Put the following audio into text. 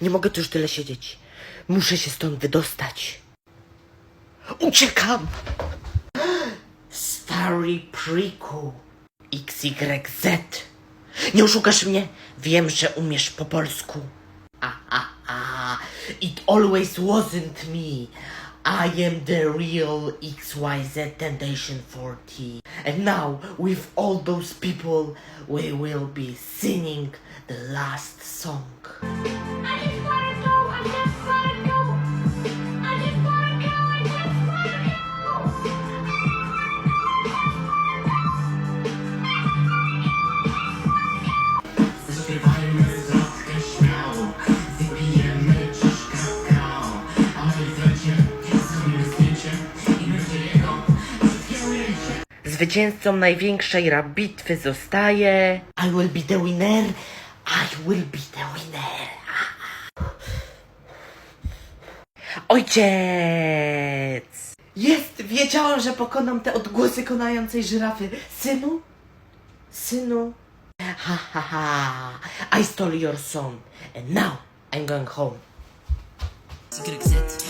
Nie mogę tu już tyle siedzieć. Muszę się stąd wydostać. Uciekam! Stary Priku. XYZ. Nie oszukasz mnie? Wiem, że umiesz po polsku. It always wasn't me. I am the real XYZ Temptation 40. And now, with all those people, we will be singing the last song. Zwycięzcą największej rap bitwy zostaje... I will be the winner. I will be the winner. Ojciec! Jest! Wiedziałam, że pokonam te odgłosy konającej żyrafy. Synu? Synu? Ha ha ha! I stole your song. And now I'm going home. YZ,